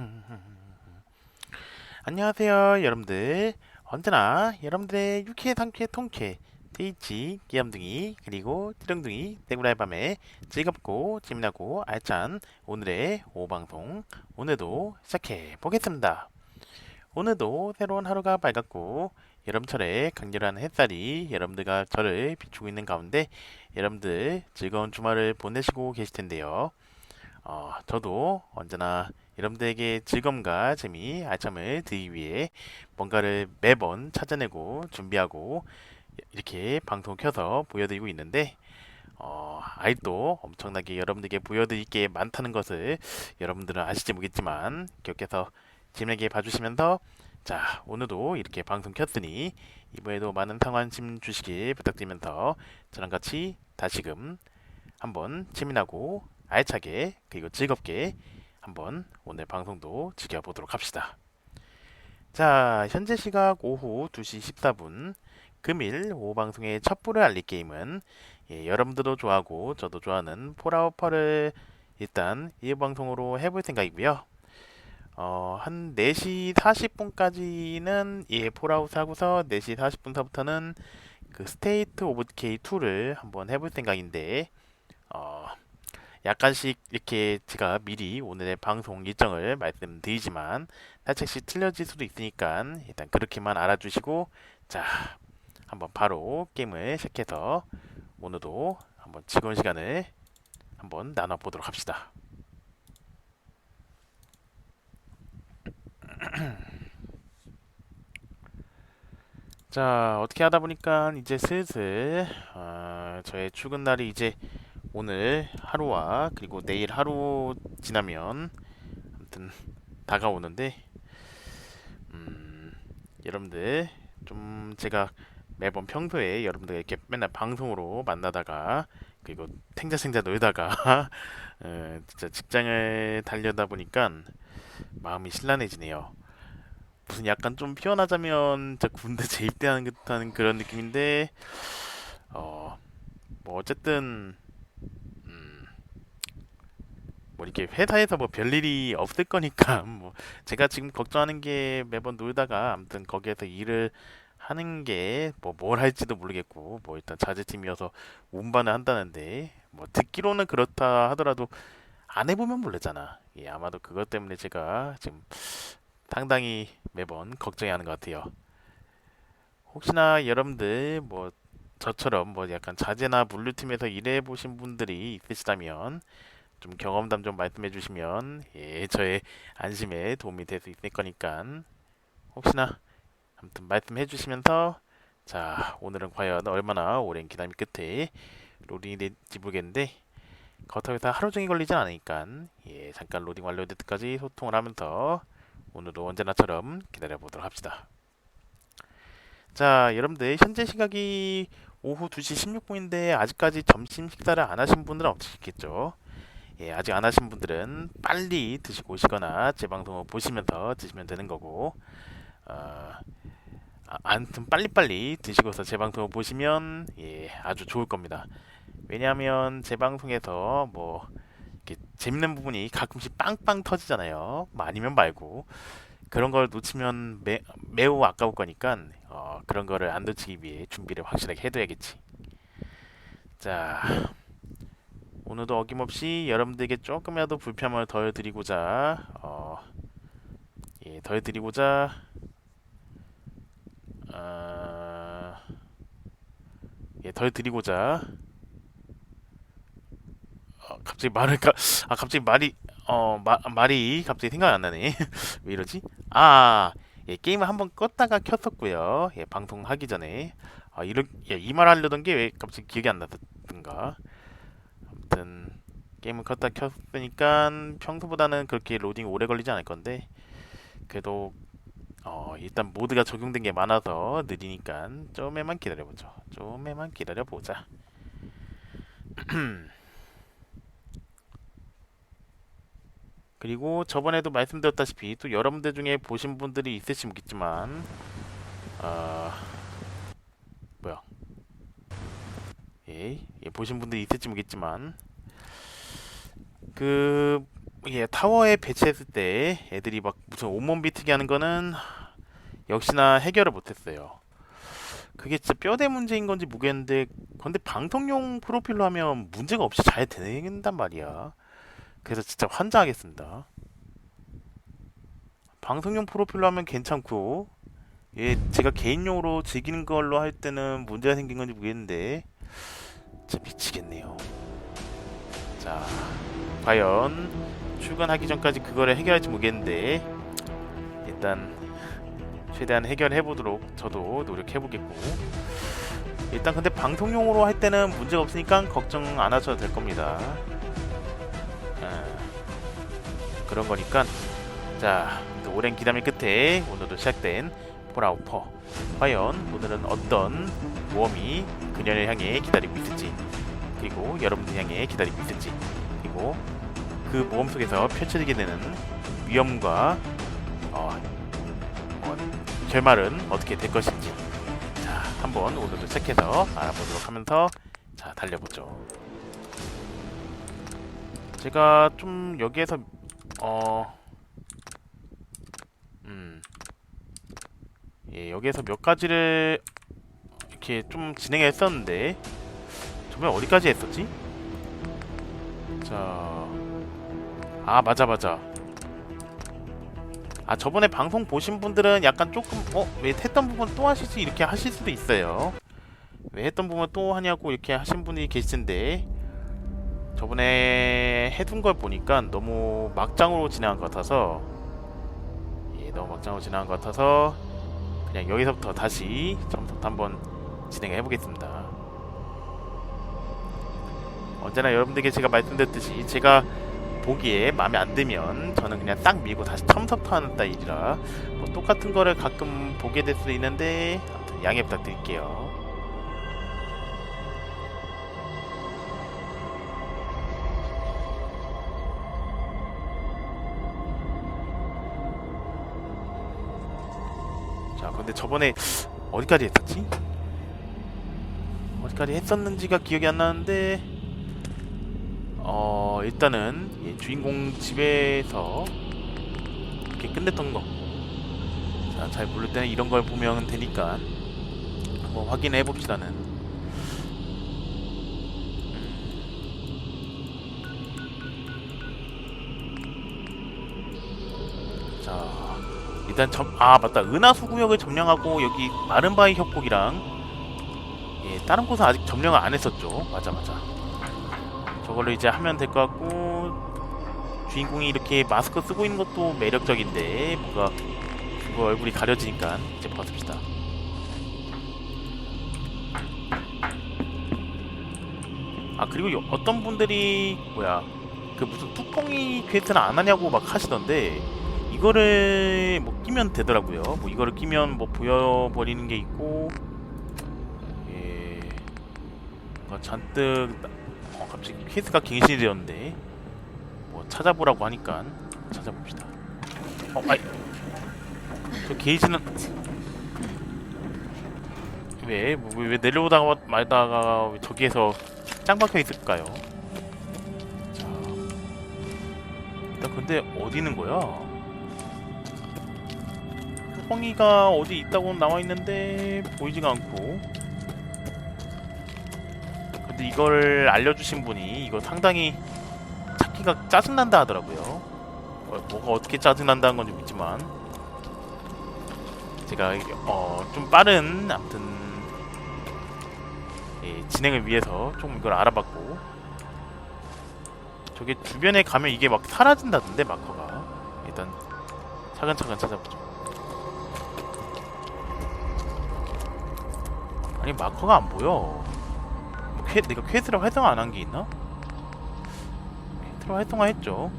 안녕하세요 여러분들. 언제나 여러분들의 유쾌 상쾌 통쾌 트위치 귀염둥이 그리고 띠렁둥이 땡구라의 밤에 즐겁고 재미나고 알찬 오늘의 오방송. 오늘도 시작해 보겠습니다. 오늘도 새로운 하루가 밝았고 여름철에 강렬한 햇살이 여러분들과 저를 비추고 있는 가운데 여러분들 즐거운 주말을 보내시고 계실 텐데요. 어, 저도 언제나 여러분들에게 즐거움과 재미, 알참을 드리기 위해 뭔가를 매번 찾아내고 준비하고 이렇게 방송 켜서 보여드리고 있는데 어, 아직도 엄청나게 여러분들에게 보여드릴 게 많다는 것을 여러분들은 아실지 모르겠지만 기억해서 재미나게 봐주시면서 자 오늘도 이렇게 방송 켰으니 이번에도 많은 상관심 주시길 부탁드리면서 저랑 같이 다시금 한번 재미나고 알차게 그리고 즐겁게 한번 오늘 방송도 즐겨보도록 합시다. 자, 현재 시각 오후 2시 14분 금일 오후 방송의 첫 불을 알릴 게임은 예, 여러분들도 좋아하고 저도 좋아하는 폴아웃퍼를 일단 이 방송으로 해볼 생각이고요. 어, 한 4시 40분까지는 예, 폴아웃 하고서 4시 40분서부터는 그 스테이트 오브 디케이 2를 한번 해볼 생각인데 어, 약간씩 이렇게 제가 미리 오늘의 방송 일정을 말씀드리지만 살짝씩 틀려질 수도 있으니까 일단 그렇게만 알아주시고 자 한번 바로 게임을 시작해서 오늘도 한번 즐거운 시간을 한번 나눠보도록 합시다. 자 어떻게 하다 보니까 이제 슬슬 어, 저의 출근 날이 이제 오늘 하루와 그리고 내일 하루 지나면 아무튼 다가오는데 음, 여러분들 좀 제가 매번 평소에 여러분들 이렇게 맨날 방송으로 만나다가 그리고 탱자생자 놀다가 어, 진짜 직장을 달려다 보니까 마음이 신란해지네요. 무슨 약간 좀 표현하자면 진짜 군대 재입대하는 듯한 그런 느낌인데 어, 뭐 어쨌든 음, 뭐 이렇게 회사에서 뭐 별일이 없을 거니까 뭐 제가 지금 걱정하는 게 매번 놀다가 아무튼 거기에서 일을 하는 게 뭐 뭘 할지도 모르겠고 뭐 일단 자제팀이어서 운반을 한다는데 뭐 듣기로는 그렇다 하더라도 안 해보면 모르잖아. 예, 아마도 그것 때문에 제가 지금 상당히 매번 걱정해하는 것 같아요. 혹시나 여러분들 뭐 저처럼 뭐 약간 자제나 물류팀에서 일해 보신 분들이 있으시다면 좀 경험담 좀 말씀해 주시면 예, 저의 안심에 도움이 될 수 있을 거니까 혹시나 아무튼 말씀해 주시면서 자 오늘은 과연 얼마나 오랜 기다림 끝에 로딩이 될지 모르겠는데 거탑에서 하루 종일 걸리진 않으니까 예, 잠깐 로딩 완료될 때까지 소통을 하면서 오늘도 언제나처럼 기다려 보도록 합시다. 자 여러분들 현재 시각이 오후 2시 16분인데 아직까지 점심 식사를 안 하신 분들은 없으시겠죠? 예, 아직 안 하신 분들은 빨리 드시고 오시거나 제 방송을 보시면서 드시면 되는 거고 어, 아, 아무튼 빨리빨리 드시고서 제 방송을 보시면 예, 아주 좋을 겁니다. 왜냐하면 제 방송에서 뭐 재밌는 부분이 가끔씩 빵빵 터지잖아요. 뭐 아니면 말고 그런 걸 놓치면 매, 매우 아까울 거니까 어, 그런 거를 안 놓치기 위해 준비를 확실하게 해둬야겠지. 자, 오늘도 어김없이 여러분들에게 조금이라도 불편함을 덜 드리고자 어, 예, 덜 드리고자 어, 예, 덜 드리고자 어, 갑자기 말을 까, 아 갑자기 말이 어 마, 말이 갑자기 생각이 안 나네. 왜 이러지? 아 예, 게임을 한번 껐다가 켰었고요. 예, 방송하기 전에. 아 이런 예, 이말 하려던 게 왜 갑자기 기억이 안 나던가 아무튼 게임을 껐다 켰으니까 평소보다는 그렇게 로딩 오래 걸리지 않을 건데 그래도 어 일단 모드가 적용된 게 많아서 느리니까 좀에만 기다려보죠. 좀에만 기다려보자. 그리고 저번에도 말씀드렸다시피 또 여러분들 중에 보신 분들이 있을지 모르겠지만 어... 뭐야 예, 예 보신 분들이 있을지 모르겠지만 그 예, 타워에 배치했을 때 애들이 막 무슨 온몸 비트기 하는 거는 역시나 해결을 못했어요. 그게 진짜 뼈대 문제인 건지 모르겠는데 근데 방송용 프로필로 하면 문제가 없이 잘 된단 말이야. 그래서 진짜 환장하겠습니다. 방송용 프로필로 하면 괜찮고 예, 제가 개인용으로 즐기는 걸로 할 때는 문제가 생긴 건지 모르겠는데 진짜 미치겠네요. 자, 과연 출근하기 전까지 그거를 해결할지 모르겠는데 일단 최대한 해결해 보도록 저도 노력해 보겠고 일단 근데 방송용으로 할 때는 문제가 없으니까 걱정 안 하셔도 될 겁니다. 아, 그런 거니까 자또 오랜 기다림 끝에 오늘도 시작된 폴아우터. 과연 오늘은 어떤 모험이 그녀를 향해 기다리고 있을지 그리고 여러분들 향해 기다리고 있을지 그리고 그 모험 속에서 펼쳐지게 되는 위험과 어, 어, 결말은 어떻게 될 것인지. 자 한번 오늘도 시작해서 알아보도록 하면서 자 달려보죠. 제가 좀 여기에서 어 음, 예, 여기에서 몇 가지를 이렇게 좀 진행했었는데 저번에 어디까지 했었지? 자, 아 맞아 맞아. 아 저번에 방송 보신 분들은 약간 조금 어 왜 했던 부분 또 하시지 이렇게 하실 수도 있어요. 왜 했던 부분 또 하냐고 이렇게 하신 분이 계시는데 저번에 해둔 걸 보니까 너무 막장으로 진행한 것 같아서 예, 너무 막장으로 진행한 것 같아서 그냥 여기서부터 다시 처음부터 한번 진행해 보겠습니다. 언제나 여러분들께 제가 말씀드렸듯이 제가 보기에 마음에 안 들면 저는 그냥 딱 밀고 다시 처음부터 하는 스타일이라 뭐 똑같은 거를 가끔 보게 될 수도 있는데 양해 부탁드릴게요. 저번에 어디까지 했었지? 어디까지 했었는지가 기억이 안 나는데 어 일단은 예, 주인공 집에서 이렇게 끝냈던 거. 자, 잘 모를 때는 이런 걸 보면 되니까 한번 확인해 봅시다는. 일단 점, 아 맞다 은하수 구역을 점령하고 여기 마른바위 협곡이랑 예 다른 곳은 아직 점령을 안 했었죠. 맞아 맞아. 저걸로 이제 하면 될 것 같고 주인공이 이렇게 마스크 쓰고 있는 것도 매력적인데 뭔가 그거 얼굴이 가려지니까 이제 벗읍시다. 아 그리고 요- 어떤 분들이 뭐야 그 무슨 뚜껑이 퀘스트는 안 하냐고 막 하시던데 이거를 뭐 끼면 되더라고요. 뭐 이거를 끼면 뭐 보여버리는 게 있고 예 뭔가 잔뜩 어, 갑자기 퀘스트가 갱신이 되었는데 뭐 찾아보라고 하니까 찾아봅시다. 어, 아이 저 게이지는 왜, 뭐, 왜 내려오다가 말다가 왜 저기에서 짱 박혀 있을까요? 자, 일단 근데 어디 있는 거야? 뚜껑이가 어디 있다고 나와 있는데 보이지가 않고 근데 이걸 알려주신 분이 이거 상당히 찾기가 짜증난다 하더라고요. 어, 뭐가 어떻게 짜증난다는 건지 묻지만 제가 어, 좀 빠른 아무튼 예, 진행을 위해서 좀 이걸 알아봤고 저게 주변에 가면 이게 막 사라진다던데 마커가 일단 차근차근 찾아보죠. 아니 마커가 안 보여. 뭐 퀘, 내가 퀘스트를 활성화 안 한 게 있나? 퀘스트를 활성화 했죠.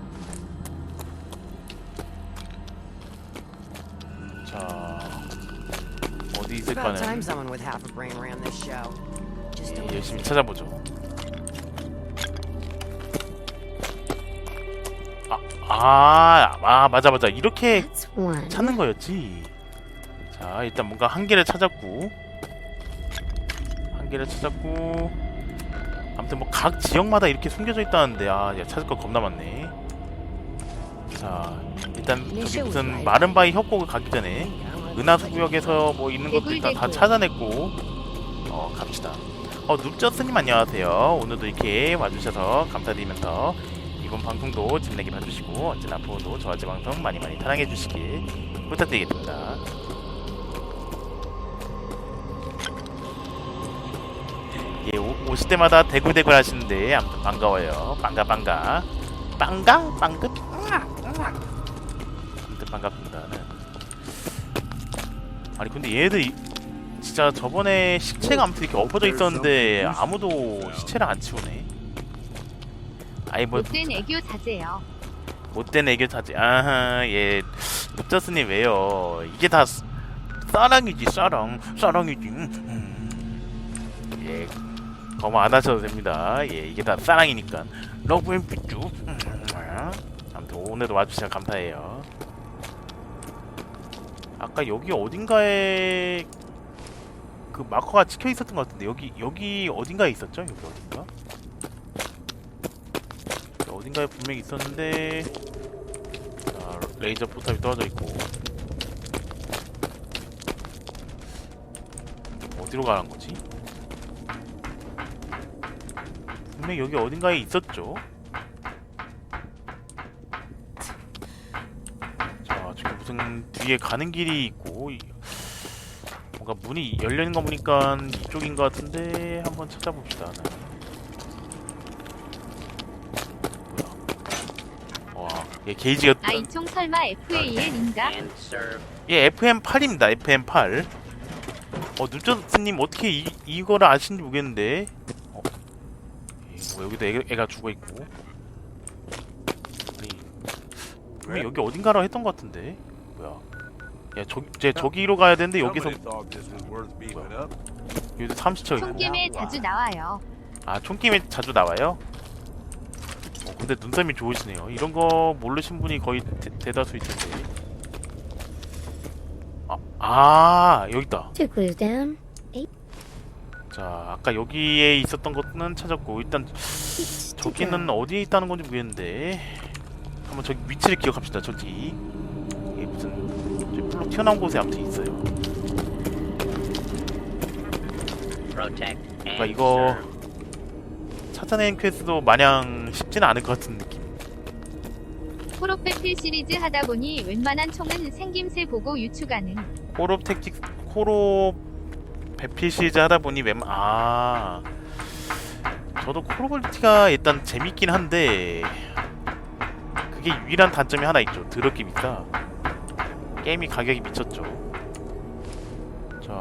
자 어디 있을까는 예, 열심히. 찾아보죠. 아, 아, 아 맞아 맞아 이렇게. 찾는 거였지. 자, 일단 뭔가 한 개를 찾았고, 한 개를 찾았고, 아무튼 뭐 각 지역마다 이렇게 숨겨져 있다는데, 아, 야 찾을 거 겁나 많네. 자 일단 저기 무슨 마른바위 협곡을 가기 전에 은하수 구역에서 뭐 있는 것도 일단 다 찾아냈고 어 갑시다. 어 눕저 스님 안녕하세요. 오늘도 이렇게 와주셔서 감사드리면서 이번 방송도 재밌게 봐주시고 언제나 앞으로도 저와 제 방송 많이 많이 사랑해 주시길 부탁드리겠습니다 오, 오실 때마다 대굴대굴 하시는데 아무튼 반가워요. 반가 반가. 빵가? 빵긋? 아무튼 반갑습니다. 네. 아니 근데 얘들 이- 진짜 저번에 시체가 아무튼 이렇게 엎어져 있었는데 아무도 시체를 안 치우네. 아니 뭐. 못된 애교 자제요. 못된 애교 자제. 아하 예 눕저스님 왜요? 이게 다 스- 사랑이지 사랑. 사랑이지. 음. 예 거머 안 하셔도 됩니다. 예 이게 다 사랑이니까. 러브 앤 삐쭈 음. 아무튼 오늘도 와주셔서 감사해요. 아까 여기 어딘가에 그 마커가 찍혀 있었던 것 같은데 여기 여기 어딘가에 있었죠? 여기 어딘가? 어딘가에 분명히 있었는데 자, 레이저 포탑이 떨어져 있고. 어디로 가는 거지? 분명히 여기 어딘가에 있었죠. 자, 지금 무슨 뒤에 가는 길이 있고 이- 뭔가 문이 열려 있는 거 보니까 이쪽인 것 같은데 한번 찾아봅시다. 네. 와, 얘 게이지가 아이총 설마 FAN인가? 예, FM8입니다. FM8. 어, 누저스님 어떻게 이, 이거를 아시는지 모르겠는데. 어. 예, 뭐 여기도 애, 애가 죽어 있고. 아니, 분명 여기 어딘가로 했던 것 같은데. 뭐야? 야, 저, 제 저기로 가야 되는데 여기서. 여기도 삼시쳐 있고. 총게임에 자주 나와요. 아, 총게임에 자주 나와요? 어, 근데 눈썰미 좋으시네요. 이런 거 모르신 분이 거의 대, 대다수일 텐데. 아, 아, 여기 있다. 자, 아까 여기에 있었던 것은 찾았고 일단 저기는 어디에 있다는 건지 모르겠는데 한번 저기 위치를 기억합시다. 저기 이게 무슨 저기 블록 튀어나온 곳에 아무튼 있어요. 그러니까 이거 찾아낸 퀘스트도 마냥 쉽지는 않을 것 같은 느낌. 프로페필 시리즈 하다 보니 웬만한 총은 생김새 보고 유추 가능. 코롭 택틱 코롭 배필 시리즈 하다 보니 웬 아. 저도 코로볼티가 일단 재밌긴 한데 그게 유일한 단점이 하나 있죠. 비싸. 게임이 가격이 미쳤죠. 자,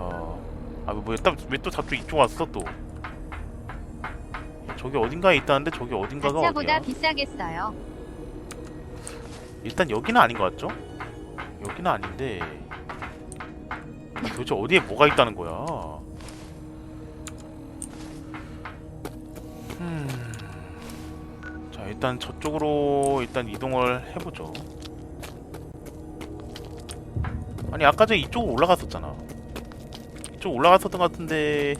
아 뭐야? 왜또 자꾸 이쪽 왔어 또? 저기 어딘가에 있다는데 저기 어딘가가 어디야? 비싸겠어요. 일단 여기는 아닌 것 같죠? 여기는 아닌데 도대체 어디에 뭐가 있다는 거야? 일단 저쪽으로 일단 이동을 해보죠. 아니 아까 전에 이쪽으로 올라갔었잖아. 이쪽 올라갔었던 것 같은데.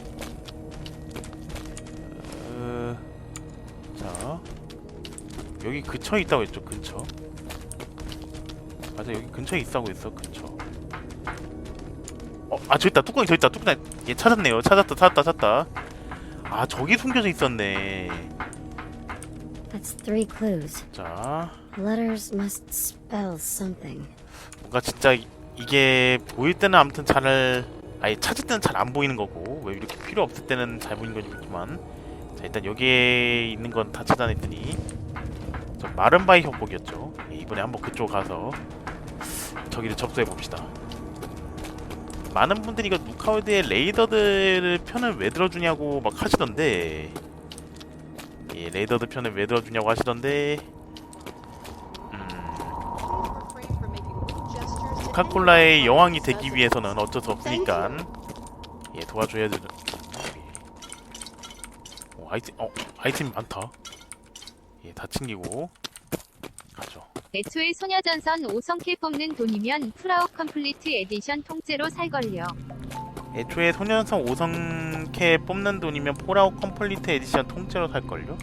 어... 자 여기 근처에 있다고 했죠 근처. 맞아 여기 근처에 있다고 했어 근처 어, 아 저기 있다 뚜껑이 저기 있다 뚜껑이 얘 찾았네요 찾았다 찾았다 찾았다 아 저기 숨겨져 있었네 That's three clues. 자. Letters must spell something. 뭔가 진짜 이- 이게 보일 때는 아무튼 잘 아니 찾을 때는 잘 안 보이는 거고 왜 이렇게 필요 없을 때는 잘 보이는 건지 모르지만. 자 일단 여기에 있는 건 다 찾아냈더니 저 마른바이 협곡이었죠. 예, 이번에 한번 그쪽 가서 저기를 접수해 봅시다. 많은 분들이 이거 누카우드의 레이더들 편을 왜 들어주냐고 막 하시던데 예 레이더들 편을 왜 들어주냐고 하시던데. 음. 코카콜라의 여왕이 되기 위해서는 어쩔 수 없으니까. 예 도와줘야 되는 오, 아이템 어 아이템이 많다. 예다 챙기고 가죠. 애초에 소녀전선 5성캐 뽑는 돈이면 프라우 컴플리트 에디션 통째로 살걸요. 애초에 소년성 5성캐 뽑는 돈이면 폴아웃 컴플리트 에디션 통째로 살걸요?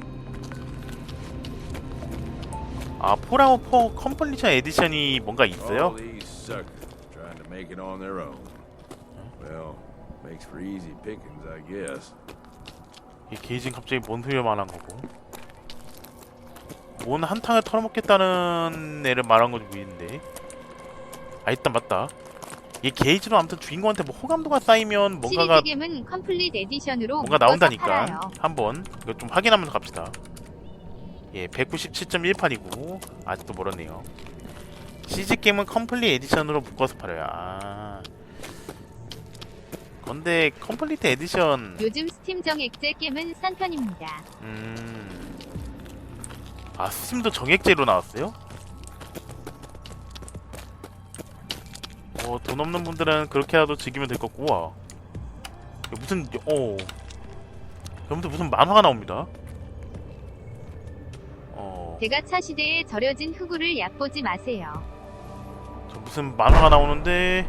아 폴아웃 4 컴플리션 에디션이 뭔가 있어요? 이 게이지는 갑자기 뭔 소리를 말한 거고? 뭔 한탕을 털어먹겠다는 애를 말한 건지 보이는데. 아 일단 맞다 이 게이지로 아무튼 주인공한테 뭐 호감도가 쌓이면 뭔가가 시리즈 gem은 컴플릿 에디션으로 뭔가 나온다니까. 한번 이거 좀 확인하면서 갑시다 예 197.18이고 아직도 멀었네요 시즈 게임은 컴플릿 에디션으로 묶어서 팔아요 아 근데 컴플릿 에디션 요즘 스팀 정 액제 gem은 싼 편입니다. 음. 아, 스팀도 정액제로 나왔어요? 어, 돈 없는 분들은 그렇게라도 즐기면 될 것 같고, 와. 무슨, 어. 여러분들 무슨 만화가 나옵니다. 어, 대가차 시대에 절여진 흑우를 얕보지 마세요. 저 무슨 만화가 나오는데,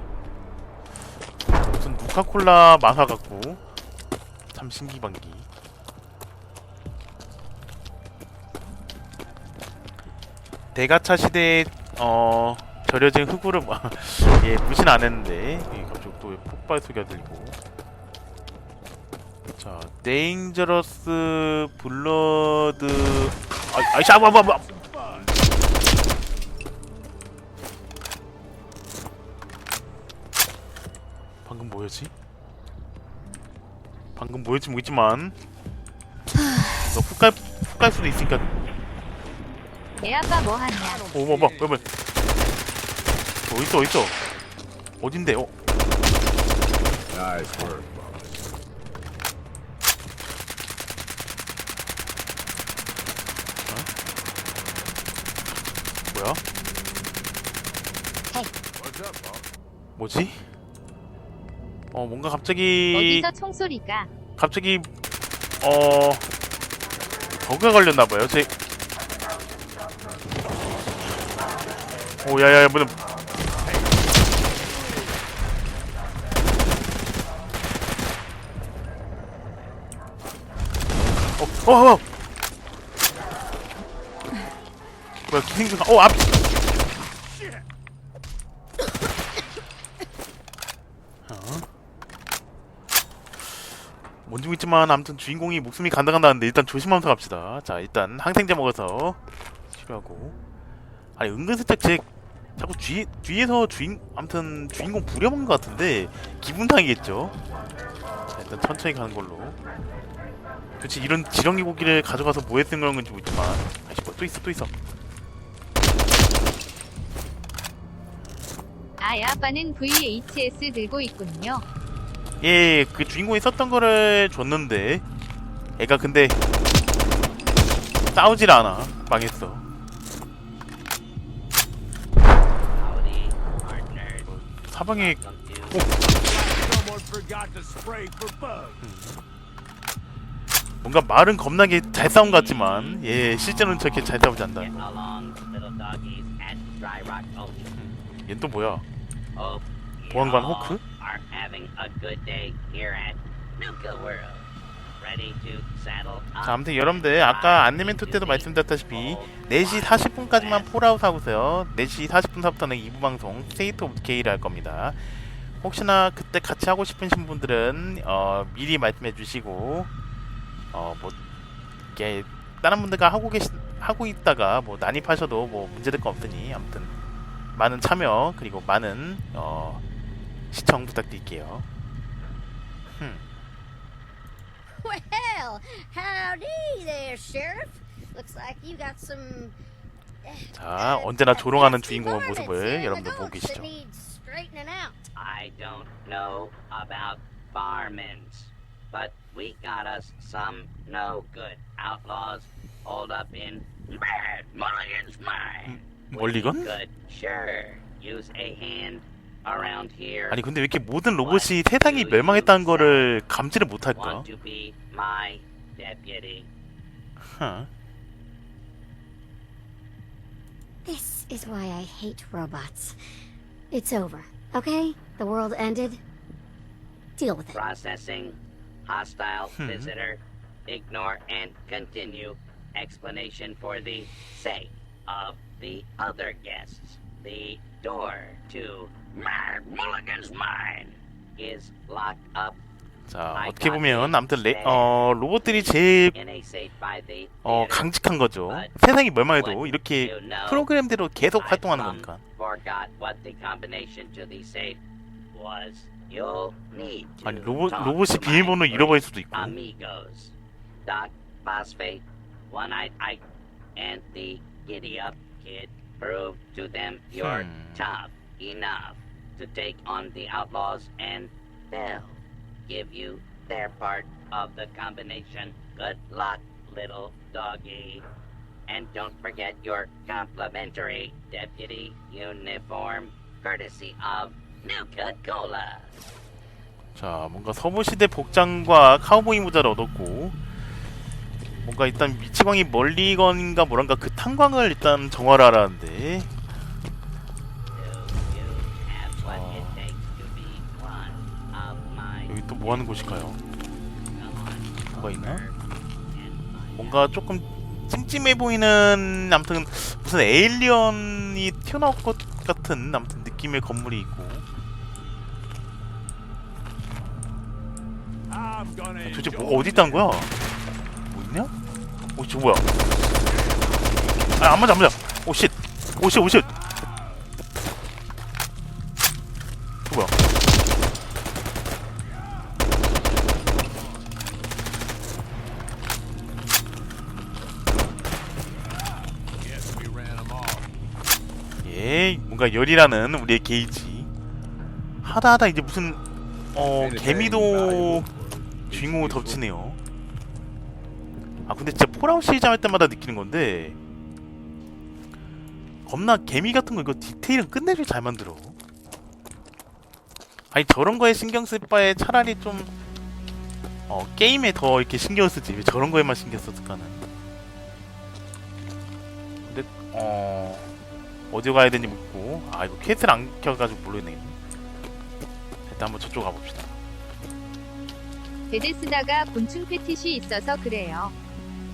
무슨 누카콜라 만화 같고, 참 신기반기. 대가차 시대에 어 절여진 흑우를 뭐- 예 무시는 안 했는데 예, 갑자기 또 폭발 소리가 들리고 자 데인저러스 블러드 아 아이씨 아봐봐 방금 뭐였지? 방금 뭐였지 모르겠지만 너 훅갈 훅갈 수도 있으니까 애 아빠 뭐 하냐? 어머 봐, 왜, 왜? 어디 있어, 있어? 어딘데? 어, Nice work, boss. 뭐야? What's up, boss? 뭐지? 어, 뭔가 갑자기 어디서 총소리가? 갑자기 어 버그가 걸렸나 봐요. 제 오, 야야야, 뭐는 어, 어, 어. 뭐야, 기생충, 어, 앞. 뭔지 모르겠지만 아무튼 주인공이 목숨이 간다 간다는데 일단 조심하면서 갑시다. 자 일단 항생제 먹어서 치료하고 아니 은근슬쩍 제 자꾸 뒤 뒤에서 주인 아무튼 주인공 부려먹는 것 같은데 기분 탕이겠죠. 자 일단 천천히 가는 걸로. 도대체 이런 지렁이 고기를 가져가서 뭐에 쓴 그런 건지 모르지만 아이씨 뭐또 있어 또 있어. 아, 애 아빠는 VHS 들고 있군요. 예, 그 주인공이 썼던 거를 줬는데 애가 근데 싸우질 않아. 망했어. 사방에 spray for bugs. 뭔가 말은 겁나게 잘 싸운 것 같지만 예 실제로는 저렇게 잘 싸우지 않다. 얘는 또 뭐야? You 보안관 호크? 자 아무튼 여러분들 아까 안내멘트 때도 말씀드렸다시피 4시 40분까지만 폴아웃 하고서요 4시 40분서부터는 2부 방송 스테이트 오브 케이를 할 겁니다 혹시나 그때 같이 하고 싶으신 분들은 어, 미리 말씀해 주시고 어뭐 이게 다른 분들과 하고 계시 하고 있다가 뭐 난입하셔도 뭐 문제될 거 없으니 아무튼 많은 참여 그리고 많은 어, 시청 부탁드릴게요. 흠. Well, howdy there, Sheriff. Looks like you got some. 자 언제나 조롱하는 주인공의 모습을 여러분들 보고 계시죠. I don't know about barmans, but we got us some no good outlaws holed up in Bad Mulligan's mine. 멀리건? Could sure use a hand around here. 아니 근데 왜 이렇게 모든 로봇이 세상이 멸망했다는 거를 감지를 못할까? Want to be my deputy? huh. This is why I hate robots. It's over, okay? The world ended. Deal with it. Processing. Hostile visitor. Ignore and continue. Explanation for the sake of the other guests. The door to Mad Mulligan's mine is locked up 자 어떻게 보면 아무튼 레, 어 로봇들이 제일 in a safe by the 어 theater. 강직한 거죠. 세상이 멸망해도 이렇게 You know, 프로그램대로 계속 I 활동하는 some 거니까. Forgot what the combination to the safe was. You'll need to 아니 로봇 talk 로봇이 to my 비밀번호 three 잃어버릴 수도 있고. amigos. Doc, Phosphate, One-Eyed Ike, and the Giddy-Up Kid. Prove to them you're Hmm. tough enough to take on the outlaws, and they'll give you their part of the combination. Good luck, little doggy. And don't forget your complimentary deputy uniform, courtesy of New Cut Cola. 자 뭔가 서부 시대 복장과 카우보이 모자를 얻었고 뭔가 일단 위치광이 멀리건가 뭐란가 그 탄광을 일단 정화를 하라는데 my 여기 또 뭐 하는 곳일까요? 뭐가 있나? 뭔가 조금 찜찜해 보이는 아무튼 무슨 에일리언이 튀어나올 것 같은 아무튼 느낌의 건물이 있고 도대체 뭐가 어디 있다는 거야? 뭐 있냐? 오, 저 뭐야? 아, 안 맞아, 안 맞아. 오, 쉣. 오, 쉣, 오, 쉣. 저 뭐야? 예, 뭔가 열이라는 우리의 게이지. 하다 하다 이제 무슨, 어, 개미도 주인공을 덮치네요. 아, 근데 진짜 폴아웃 시리즈 할 때마다 느끼는 건데, 겁나 개미 같은 거 이거 디테일은 끝내줄 잘 만들어. 아니, 저런 거에 신경 쓸 바에 차라리 좀, 어, 게임에 더 이렇게 신경 쓰지. 왜 저런 거에만 신경 썼을까는. 근데, 어, 어디 가야 되는지 묻고, 아, 이거 퀘스트를 안 켜가지고 모르겠네. 일단 한번 저쪽 가봅시다. 베데스다가 곤충 패티시 있어서 그래요.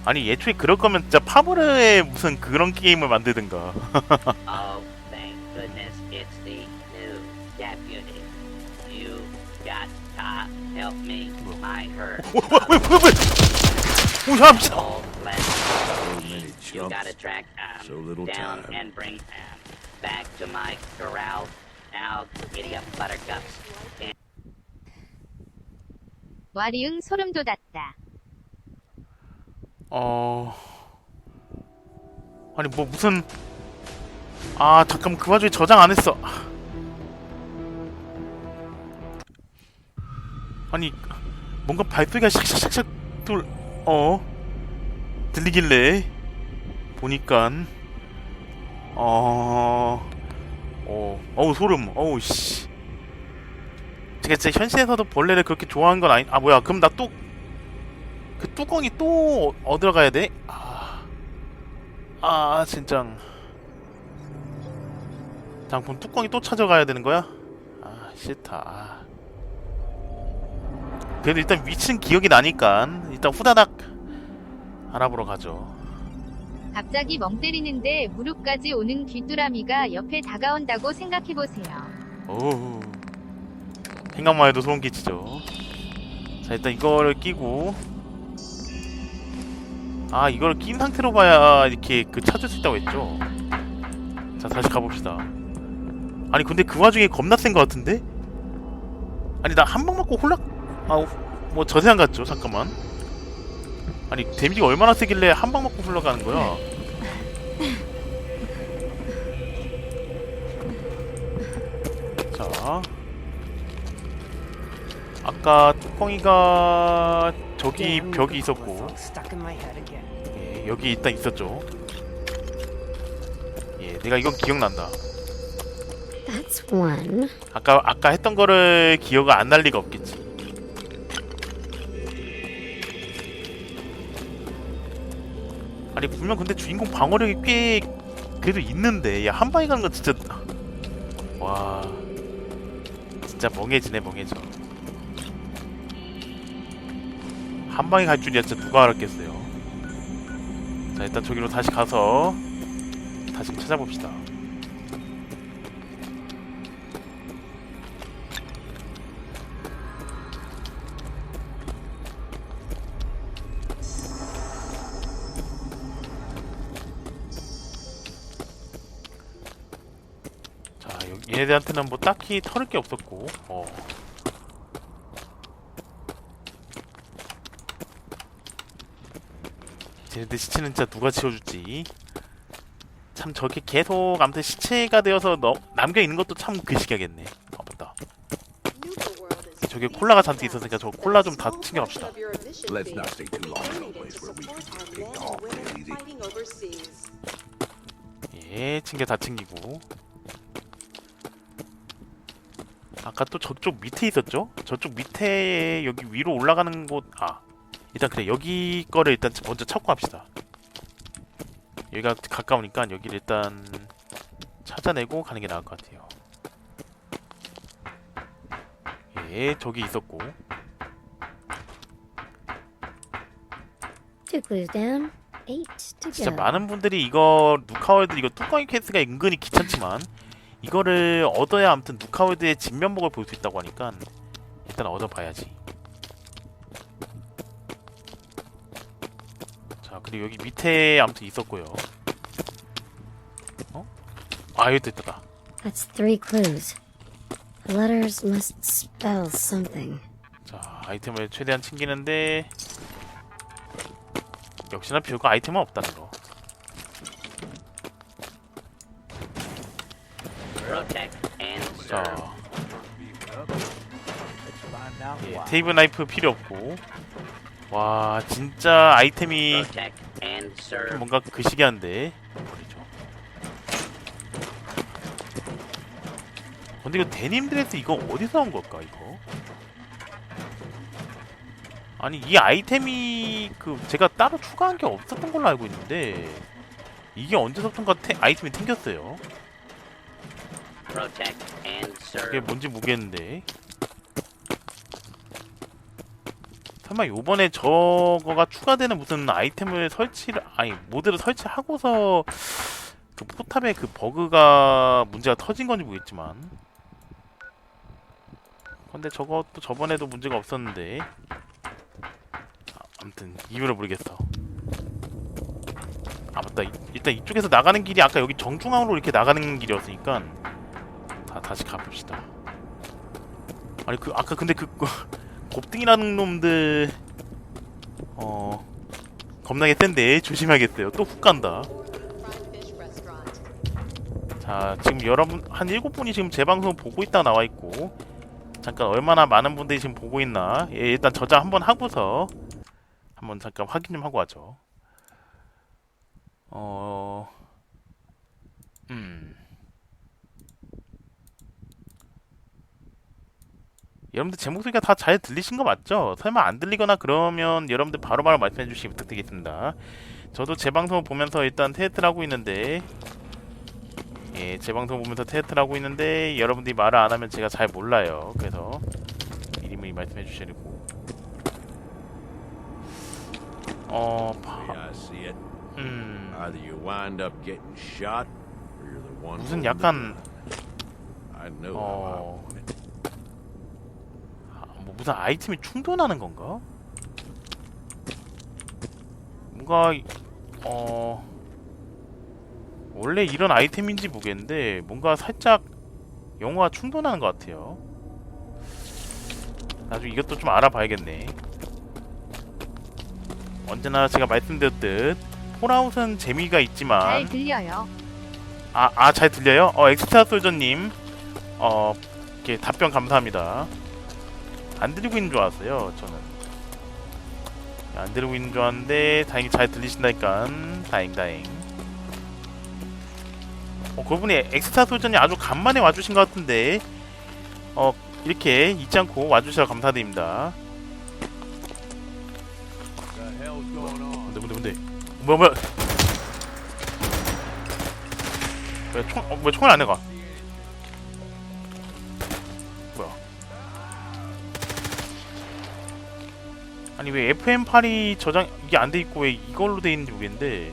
아니 애초에 그럴 거면 진짜 파브르의 무슨 그런 게임을 만들든가 Oh, thank goodness it's the new deputy. You got to help me, my herd. 오야 미친 All flesh. So many You gotta chumps. track um, So little down time. and bring um, back to my corral. Now, giddy up, buttercups. 와리응 소름 돋았다. 어 아니 뭐 무슨 아 잠깐만 그 와중에 저장 안 했어. 아니 뭔가 발소리가 샥샥샥샥 뚫어? 들리길래 보니깐 어... 어... 어우 소름. 어우 씨 제가 진짜 현실에서도 벌레를 그렇게 좋아하는 건 아니 아 뭐야 그럼 나 또 그 뚜껑이 또 어- 어디로 가야 돼? 아, 아 진짜 장품 뚜껑이 또 찾아가야 되는 거야? 아 싫다. 아. 그래도 일단 위치는 기억이 나니까 일단 후다닥 알아보러 가죠. 갑자기 멍 때리는데 무릎까지 오는 귀뚜라미가 옆에 다가온다고 생각해보세요. 오 생각만 해도 소름 끼치죠. 자 일단 이거를 끼고 아 이걸 낀 상태로 봐야 이렇게 그 찾을 수 있다고 했죠. 자 다시 가봅시다. 아니 근데 그 와중에 겁나 센 것 같은데? 아니 나 한 방 맞고 홀락 아뭐 저세상 같죠? 잠깐만. 아니 데미지가 얼마나 세길래 한 방 맞고 홀락가는 거야? 자 아까 뚜껑이가 저기 벽이 있었고. 예, 여기 일단 있었죠. 예 내가 이건 기억난다. 아까 아까 했던 거를 기억을 안 날 리가 없겠지. 아니 분명 근데 주인공 방어력이 꽤 그래도 있는데 야한 방에 가는 건 진짜 와. 진짜 멍해지네 멍해져 한 방에 갈 줄이야 진짜 누가 알았겠어요 자 일단 저기로 다시 가서 다시 찾아봅시다. 자, 얘네들한테는 뭐 딱히 털을 게 없었고, 어. 쟤네들 시체는 진짜 누가 지워줄지. 참 저게 계속 아무튼 시체가 되어서 너, 남겨 있는 것도 참 그시기하겠네. 아 맞다. 저게 콜라가 잔뜩 있었으니까 저 콜라 좀 다 챙겨갑시다. 예, 챙겨 다 챙기고. 아까 또 저쪽 밑에 있었죠? 저쪽 밑에 여기 위로 올라가는 곳, 아 일단 그래 여기 거를 일단 먼저 찾고 합시다. 여기가 가까우니까 여기를 일단 찾아내고 가는 게 나을 것 같아요. 예, 저기 있었고. 진짜. 많은 분들이 이거 누카월드 이거 뚜껑이 퀘스트가 은근히 귀찮지만 이거를 얻어야 아무튼 누카월드의 진면목을 볼 수 있다고 하니까 일단 얻어봐야지. 그리고 여기 밑에 아무튼 있었고요. 어? 아 여기 또 있다. That's three clues. The letters must spell something. 자 아이템을 최대한 챙기는데 역시나 별거 아이템은 없다는 거. 자. 예, 테이블 나이프 필요 없고 와 진짜 아이템이 serve. 뭔가 그 시기한데 버리죠 근데 이거 데님 드레스 이거 어디서 온 걸까 이거 아니 이 아이템이 그 제가 따로 추가한 게 없었던 걸로 알고 있는데 이게 언제서부턴가 태- 아이템이 생겼어요 serve. 뭔지 모르겠는데 설마 요번에 저거가 추가되는 무슨 아이템을 설치를 아니 모드를 설치하고서 그 포탑에 그 버그가 문제가 터진 건지 모르겠지만. 근데 저것도 저번에도 문제가 없었는데. 아, 아무튼 이유를 모르겠어. 아 맞다. 이- 일단 이쪽에서 나가는 길이 아까 여기 정중앙으로 이렇게 나가는 길이었으니까 다 다시 가봅시다. 아니 그 아까 근데 그 곱등이라는 놈들 어 겁나게 센데 조심해야겠어요. 또 훅 간다. 자 지금 여러분 한 일곱 분이 지금 제 방송 보고 있다 나와 있고 잠깐 얼마나 많은 분들이 지금 보고 있나 예, 일단 저장 한번 하고서 한번 잠깐 확인 좀 하고 하죠. 어 음. 여러분들 제 목소리가 다 잘 들리신 거 맞죠? 설마 안 들리거나 그러면 여러분들 바로바로 말씀해 주시기 부탁드리겠습니다. 저도 제 방송 보면서 일단 테스트를 하고 있는데 예, 제 방송 보면서 테스트를 하고 있는데 여러분들이 말을 안 하면 제가 잘 몰라요. 그래서 미리미리 말씀해 되고 어, 파. 음. 무슨 약간 어. how I want it. 아, 뭐 무슨 아이템이 충돌하는 건가? 뭔가 어 원래 이런 아이템인지 모르겠는데 뭔가 살짝 영화가 충돌하는 것 같아요. 나중에 이것도 좀 알아봐야겠네. 언제나 제가 말씀드렸듯 폴아웃은 재미가 있지만 잘 들려요. 아, 아, 잘 들려요? 어, 엑스트라 솔저님, 어, 이렇게 답변 감사합니다. 안 들리고 있는 줄 알았어요, 저는. 안 들리고 있는 줄 알았는데, 다행히 잘 들리신다니까, 다행, 다행. 어, 그분이 엑스트라 솔저님 아주 간만에 와주신 것 같은데, 어, 이렇게 잊지 않고 와주셔서 감사드립니다. 뭔데, 뭔데, 뭔데. 뭐야, 뭐야. 왜 총, 어, 왜 총을 안 해가? 아니 왜 FM8이 저장 이게 안 돼 있고 왜 이걸로 돼 있는지 모르겠는데